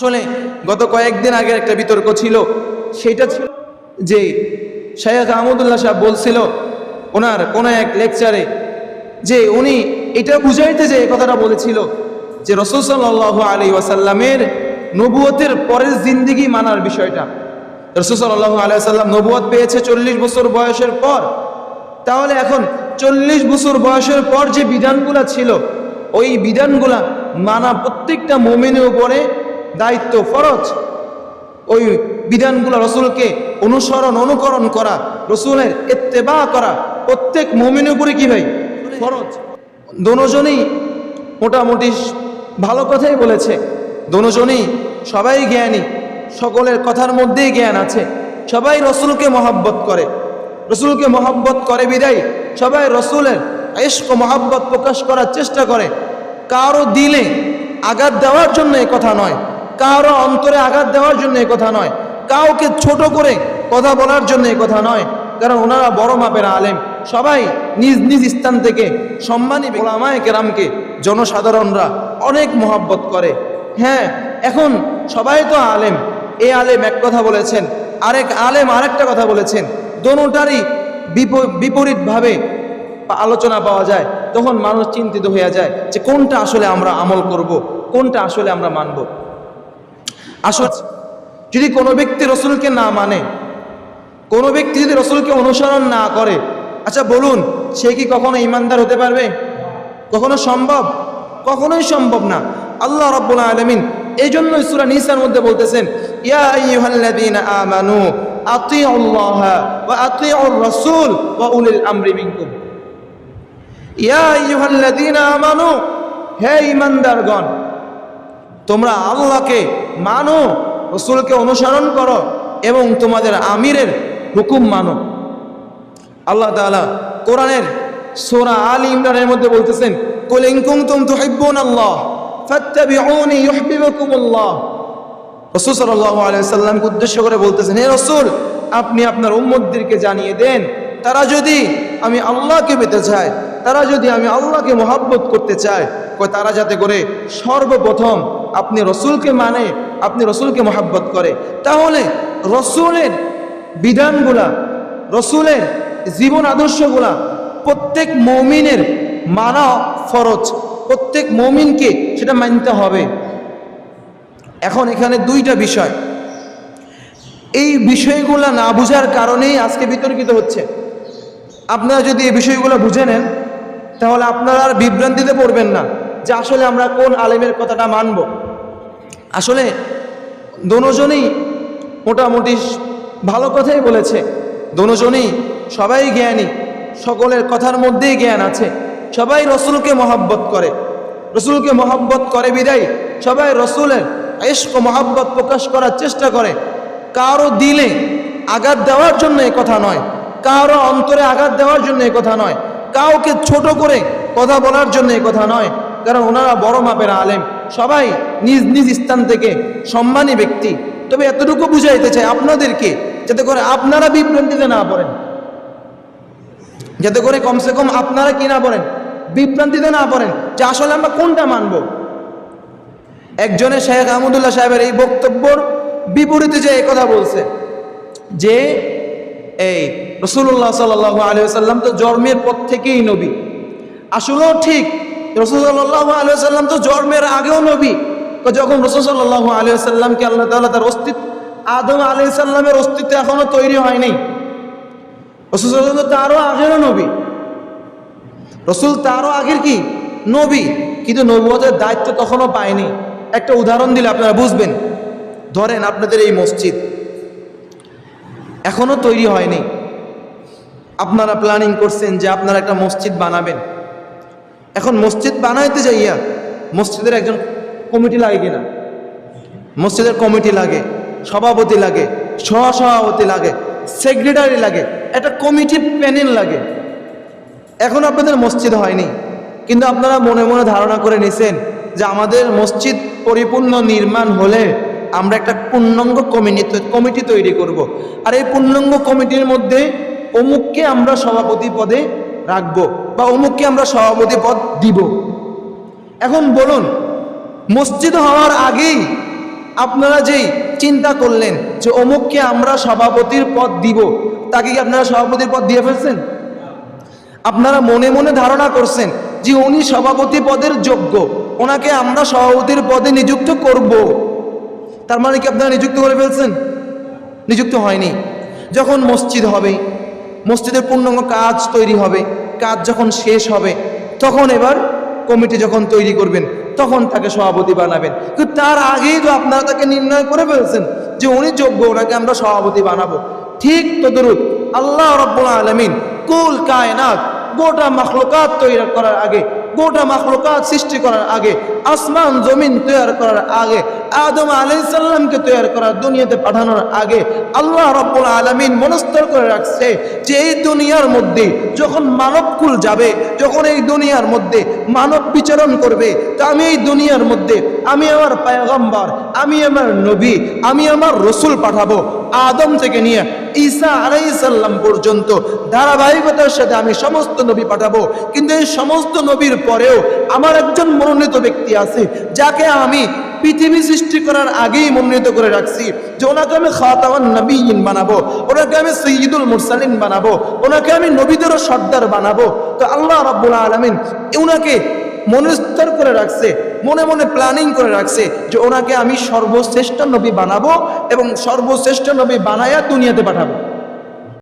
আসলে গত কয়েকদিন আগের একটা বিতর্ক ছিল। সেটা ছিল যে শাইখ আহমদুল্লাহ সাহেব বলছিল ওনার কোনো এক লেকচারে যে উনি এটা বুঝাইতে যে কথাটা বলেছিল যে রসুল সাল্লাহ আলী ওয়াসাল্লামের নবুয়তের পরের জিন্দিগি মানার বিষয়টা। রসুল সাল্লাহ আলী আসাল্লাম নবুয়ত পেয়েছে চল্লিশ বছর বয়সের পর। তাহলে এখন চল্লিশ বছর বয়সের পর যে বিধানগুলা ছিল, ওই বিধানগুলা মানা প্রত্যেকটা মোমেনের উপরে দায়িত্ব ফরজ। ওই বিধানগুলো রসুলকে অনুসরণ, অনুকরণ করা, রসুলের এত্তেবা করা, প্রত্যেক মোমিনের উপরে কি ভাই? ফরজ। দোনোজনই মোটামুটি ভালো কথাই বলেছে। দোনোজনই সবাই জ্ঞানী, সকলের কথার মধ্যেই জ্ঞান আছে। সবাই রসুলকে মহাব্বত করে। রসুলকে মহাব্বত করে বিদায়। সবাই রসুলের এস্ক মহাব্বত প্রকাশ করার চেষ্টা করে। কারও দিলে আঘাত দেওয়ার জন্য এ কথা নয়। কারও অন্তরে আঘাত দেওয়ার জন্য কথা নয়। কাউকে ছোট করে কথা বলার জন্য কথা নয়। কারণ ওনারা বড় মাপের আলেম। সবাই নিজ নিজ স্থান থেকে সম্মানী ওলামায় কেরামকে জনসাধারণরা অনেক মহাব্বত করে। হ্যাঁ এখন সবাই তো আলেম। এ আলেম এক কথা বলেছেন, আরেক আলেম আরেকটা কথা বলেছেন। দোনোটারই বিপ- বিপরীতভাবে আলোচনা পাওয়া যায়। তখন মানুষ চিন্তিত হয়ে যায় যে কোনটা আসলে আমরা আমল করব, কোনটা আসলে আমরা মানব। আসলে যদি কোনো ব্যক্তি রসুলকে না মানে কোনো ব্যক্তি যদি রসুলকে অনুসরণ না করে আচ্ছা বলুন, সে কি কখনো ইমানদার হতে পারবে? কখনো সম্ভব? কখনোই সম্ভব না। আল্লাহ রব্বুল আলমিন এই জন্য সুরা নিসার মধ্যে বলতেছেন আমানু হে ঈমানদারগণ তোমরা আল্লাহকে মানো, রসুলকে অনুসরণ করো এবং তোমাদের আমিরের হুকুম মানো। আল্লাহ তাআলা কোরআনের সূরা আল ইমরানের মধ্যে বলতেছেন, কুল ইন কুনতুম তুহিব্বুনাল্লাহ ফাত্তাবিউনি ইউহিব্বুকুমুল্লাহ। রাসূল সাল্লামকে উদ্দেশ্য করে বলতেছেন, হে রাসূল, আপনি আপনার উম্মতদেরকে জানিয়ে দেন, তারা যদি আমি আল্লাহকে পেতে চায়, তারা যদি আমি আল্লাহকে মহাব্বত করতে চায় তারা যাতে করে সর্বপ্রথম আপনি রসুলকে মানে আপনি রসুলকে মহাব্বত করে। তাহলে রসুলের বিধানগুলা, রসুলের জীবন আদর্শগুলা প্রত্যেক মৌমিনের মানা ফরজ। প্রত্যেক মৌমিনকে সেটা মানতে হবে। এখন এখানে দুইটা বিষয়। এই বিষয়গুলো না বুঝার কারণেই আজকে বিতর্কিত হচ্ছে। আপনারা যদি এই বিষয়গুলো বুঝে নেন, তাহলে আপনারা আর বিভ্রান্তিতে পড়বেন না। যে আসলে আমরা কোন আলেমের কথাটা মানব। আসলে দোনোজনই মোটামুটি ভালো কথাই বলেছে। দোনোজনই সবাই জ্ঞানী, সকলের কথার মধ্যেই জ্ঞান আছে। সবাই রসুলকে মহাব্বত করে। রসুলকে মহাব্বত করে বিদায়। সবাই রসুলের এস্ক মহাব্বত প্রকাশ করার চেষ্টা করে। কারও দিলে আঘাত দেওয়ার জন্য এ কথা নয়। কারও অন্তরে আঘাত দেওয়ার জন্য এ কথা নয়। কাউকে ছোট করে কথা বলার জন্য এ কথা নয়। কারণ ওনারা বড় মাপের আলেম। সবাই নিজ নিজ স্থান থেকে সম্মানী ব্যক্তি। তবে এতটুকু বুঝাইতে চাই আপনাদেরকে, যাতে করে আপনারা বিভ্রান্তিতে না পড়েন। যাতে করে কমসে কম আপনারা কি না পড়েন? বিভ্রান্তিতে না পড়েন যে আসলে আমরা কোনটা মানব? একজনের শেখ আহমদুল্লাহ সাহেবের এই বক্তব্যর বিপরীতে যে কথা বলছে, যে এই রসুল্লাহ সাল্লাহ আলী সাল্লাম তো জন্মের পর থেকেই নবী। আসলেও ঠিক রসুল্লাহ আলী সাল্লাম তো জন্মের আগেও নবী। তো যখন রসুল সাল্লাহ আলী সাল্লামকে আল্লাহ তাল্লাহ তার অস্তিত্ব আদম আলী সাল্লামের অস্তিত্ব এখনও তৈরি হয়নি। রসুল তো তারও আগেরও নবী। রসুল তারও আগের কি? নবী। কিন্তু নবুয়তের দায়িত্ব তখনও পায়নি। একটা উদাহরণ দিলে আপনারা বুঝবেন। ধরেন আপনাদের এই মসজিদ। এখনও তৈরি হয়নি। আপনারা প্ল্যানিং করছেন যে আপনারা একটা মসজিদ বানাবেন। এখন মসজিদ বানাইতে যাইয়া মসজিদের একজন কমিটি লাগে কিনা মসজিদের কমিটি লাগে, সভাপতি লাগে, সহসভাপতি লাগে, সেক্রেটারি লাগে, একটা কমিটি প্যানেল লাগে এখন আপনাদের মসজিদ হয়নি, কিন্তু আপনারা মনে মনে ধারণা করে নিছেন যে আমাদের মসজিদ পরিপূর্ণ নির্মাণ হলে আমরা একটা পূর্ণাঙ্গ কমিটি কমিটি তৈরি করব। আর এই পূর্ণাঙ্গ কমিটির মধ্যে অমুককে আমরা সভাপতি পদে রাখব বা অমুককে আমরা সভাপতি পদ দিব। এখন বলুন, মসজিদ হওয়ার আগেই আপনারা যেই চিন্তা করলেন যে অমুককে আমরা সভাপতির পদ দিব, তাকে কি আপনারা সভাপতির পদ দিয়ে ফেলছেন? আপনারা মনে মনে ধারণা করছেন যে উনি সভাপতি পদের যোগ্য, ওনাকে আমরা সভাপতির পদে নিযুক্ত করব। তার মানে কি আপনারা নিযুক্ত করে ফেলছেন? নিযুক্ত হয়নি। যখন মসজিদ হবে মসজিদের পূর্ণাঙ্গ কাজ তৈরি হবে, কাজ যখন শেষ হবে, তখন এবার কমিটি যখন তৈরি করবেন, তখন তাকে সভাপতি বানাবেন। কিন্তু তার আগেই তো আপনারা তাকে নির্ণয় করে ফেলছেন যে উনি যোগ্য, ওনাকে আমরা সভাপতি বানাবো। ঠিক তদরূপ আল্লাহ রব্বুল আলমিন কুল কায়নাত, গোটা মখলকাত তৈরি করার আগে গোটা মাখলুকাত সৃষ্টি করার আগে, আসমান, জমিন তৈরি করার আগে, আদম আলাইসাল্লামকে তৈরি করার, দুনিয়াতে পাঠানোর আগে আল্লাহ রব্বুল আলমিন মনস্তর করে রাখছে যে এই দুনিয়ার মধ্যে যখন মানবকুল যাবে, যখন এই দুনিয়ার মধ্যে মানব বিচরণ করবে, তা আমি এই দুনিয়ার মধ্যে, আমি আমার পায়গম্বর, আমি আমার নবী, আমি আমার রসুল পাঠাবো। আদম থেকে নিয়ে ঈসা আলাইসাল্লাম পর্যন্ত ধারাবাহিকতার সাথে আমি সমস্ত নবী পাঠাবো। কিন্তু এই সমস্ত নবীর পরেও আমার একজন মনোনীত ব্যক্তি আছে, যাকে আমি পৃথিবী সৃষ্টি করার আগেই মনোনীত করে রাখছি যে ওনাকে আমি খাতাওয়ান নবীন বানাবো, ওনাকে আমি সৈয়দুল মুরসালিন বানাবো, ওনাকে আমি নবীদেরও সর্দার বানাবো। তো আল্লাহ রাব্বুল আলমিন ওনাকে মনস্তর করে রাখছে, মনে মনে প্ল্যানিং করে রাখছে যে ওনাকে আমি সর্বশ্রেষ্ঠ নবী বানাবো এবং সর্বশ্রেষ্ঠ নবী বানায়া দুনিয়াতে পাঠাবো।